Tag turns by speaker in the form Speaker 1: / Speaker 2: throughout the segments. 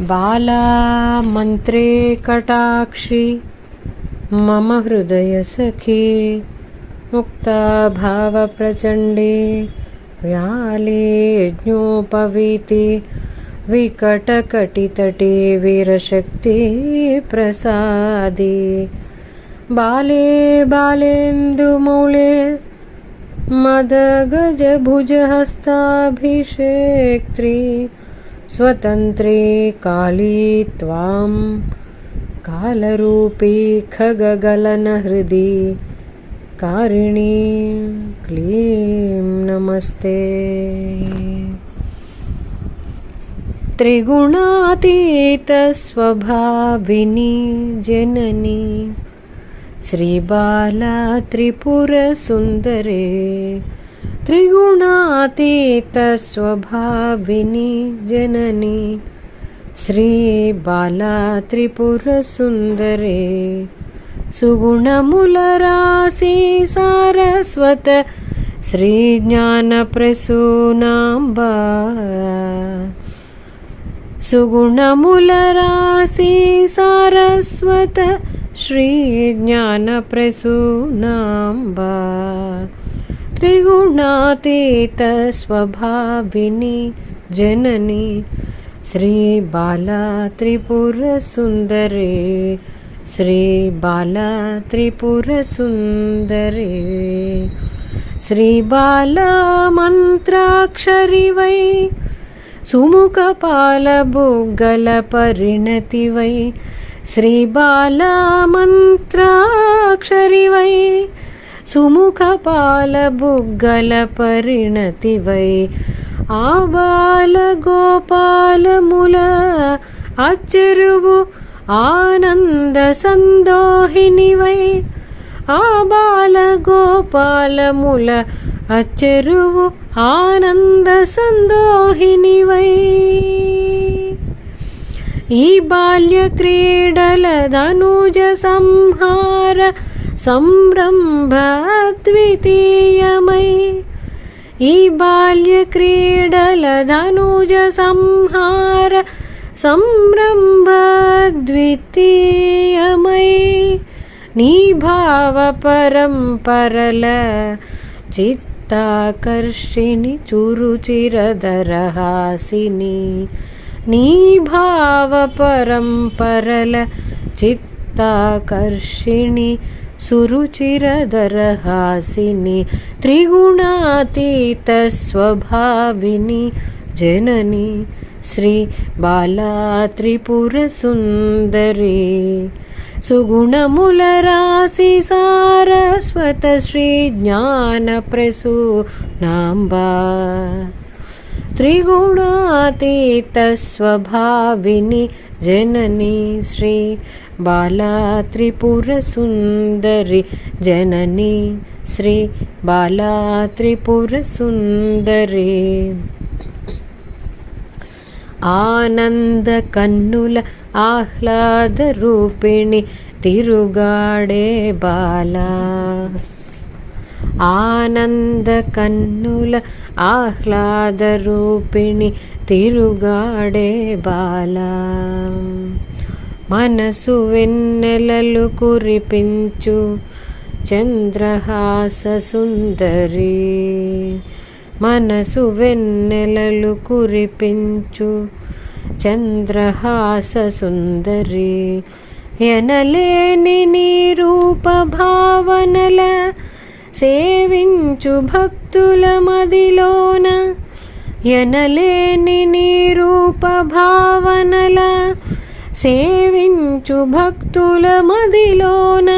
Speaker 1: बाला मन्त्रे कटाक्षि मम हृदयसखी मुक्ताभावप्रचण्डे व्याले विकटकटितटे वीरशक्ति प्रसादे। बाले बालेन्दुमूले मदगजभुजहस्ताभिषेक्त्री स्वतन्त्रे काली त्वां। कालरूपी खगगलनहृदि। कारिणी क्लीं नमस्ते। त्रिगुणातीतस्वभाविनी जननी। श्रीबाला त्रिपुरसुन्दरे। त्रिगुणातीतस्वभाविनी जननी श्रीबाला त्रिपुरसुन्दरे सुगुणमुलरासि सारस्वत श्रीज्ञानप्रसूनाम्बा सुगुणमुलरासि सारस्वत श्रीज्ञानप्रसूनाम्बा त्रिगुणातीतस्वभाविनी जननी श्रीबाला त्रिपुरसुन्दरे श्रीबाला त्रिपुरसुन्दरे श्रीबाला मन्त्राक्षरि वै सुमुखपालबुग्गलपरिणति वै श्रीबाला मन्त्राक्षरि वै సుముఖపాలబుగ్గల పరిణతివై. ఆ బాలగోపాలముల అచ్చరువు ఆనంద సందోహినివై. ఆ బాలగోపాలముల అచ్చరువు ఆనంద సందోహినివై. ఈ బాల్య క్రీడల ధనుజ సంహార సంరంభద్వితీయమై ఈ బాల్య క్రీడల ధనుజ సంహార సంరంభద్వితీయమై నీ భావ పరంపరల చిత్తాకర్షిణి చురుచిరదరహాసిని. నీ భావ పరంపరల చిత్తాకర్షిణి సురుచిరదరహాసిని త్రిగుణాతీత స్వభావిని జనని శ్రీ బాలా త్రిపుర సుందరి సుగుణముల రాశి సారస్వత శ్రీ జ్ఞాన ప్రసూనాంబా త్రిగుణాతీత స్వభావిని జనని శ్రీ బాలా త్రిపుర సుందరి జనని శ్రీ బాలా త్రిపుర సుందరి ఆనంద కన్నుల ఆహ్లాద రూపిణి తిరుగాడే బాల ఆనంద కన్నుల ఆహ్లాద రూపిణి తిరుగాడే బాల. మనసు వెన్నెలలు కురిపించు చంద్రహాస సుందరి. మనసు వెన్నెలలు కురిపించు చంద్రహాస సుందరి. ఎనలేని నీ రూప భావనల సేవించు భక్తుల మదిలోన ఎనలేని నీ రూప భావనల. సేవించు భక్తుల మదిలోన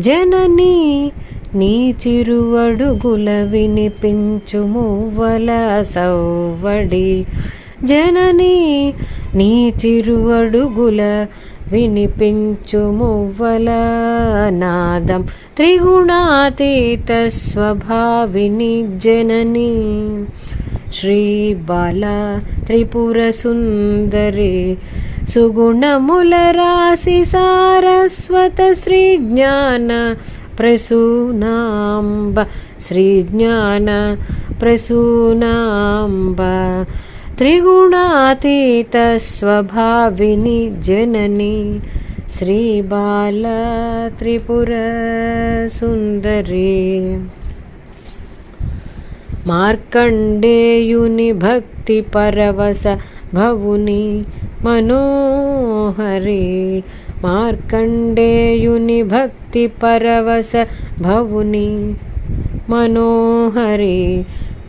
Speaker 1: జననీ నీ చిరువడుగుల వినిపించు మువ్వల సవ్వడి. జనని నీ చిరువడుగుల వినిపించు మువ్వల నాదం. త్రిగుణాతీత స్వభావిని జనని. శ్రీ బాల త్రిపుర సుందరి సుగుణముల రాశి సారస్వత శ్రీ జ్ఞాన ప్రసూనాంబ. శ్రీ జ్ఞాన ప్రసూనాంబ. त्रिगुणातीतस्वभाविनि जननी श्रीबाला त्रिपुरसुन्दरी మార్కండేయుని భక్తి పరవశ భవుని మనోహరి మార్కండేయుని భక్తి పరవశ భవుని మనోహరి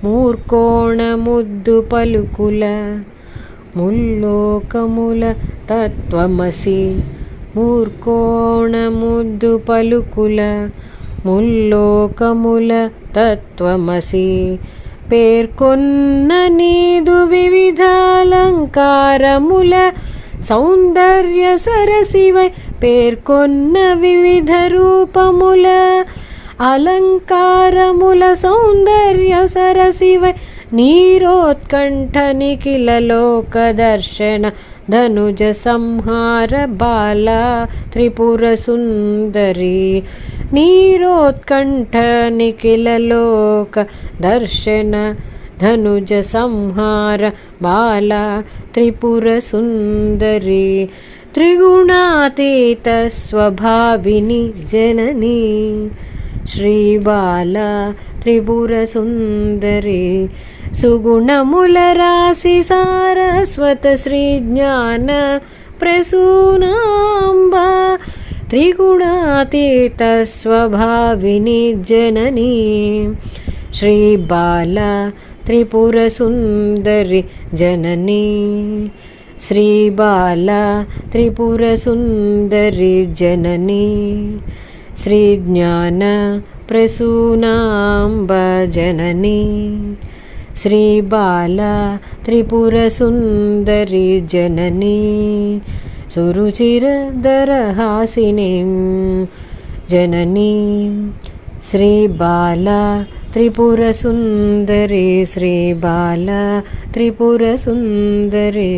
Speaker 1: మూర్కోణముద్దు పలుకుల ముల్లోకముల తత్వమసి. మూర్కోణముద్దు పలుకుల ముల్లోకముల తత్వమసి. పేర్కొన్న నీదు వివిధాలంకారముల సౌందర్య సరసివై. పేర్కొన్న వివిధ రూపముల అలంకారముల సౌందర్య సరసివై నీరోత్కంఠ నిఖిల లోక దర్శన ధనుజ సంహార బాల త్రిపుర సుందరి. నీరోత్కంఠ నిఖిల లోక దర్శన ధనుజ సంహార బాల త్రిపుర సుందరి. త్రిగుణాతీత స్వభావిని జననీ శ్రీబాల త్రిపుర సుందరి సుగుణముల రాశి సారస్వత శ్రీ జ్ఞాన ప్రసూనాంబ త్రిగుణాతీత స్వభావిని జననీ. శ్రీబాల త్రిపుర సుందరి జననీ. శ్రీబాల త్రిపుర సుందరి జననీ. శ్రీజ్ఞాన ప్రసూనాంబజనని శ్రీబాల త్రిపుర సుందరి సురుచిరదరహాసిని జనని జననీ శ్రీబాల త్రిపుర సుందరి శ్రీబాల త్రిపుర సుందరి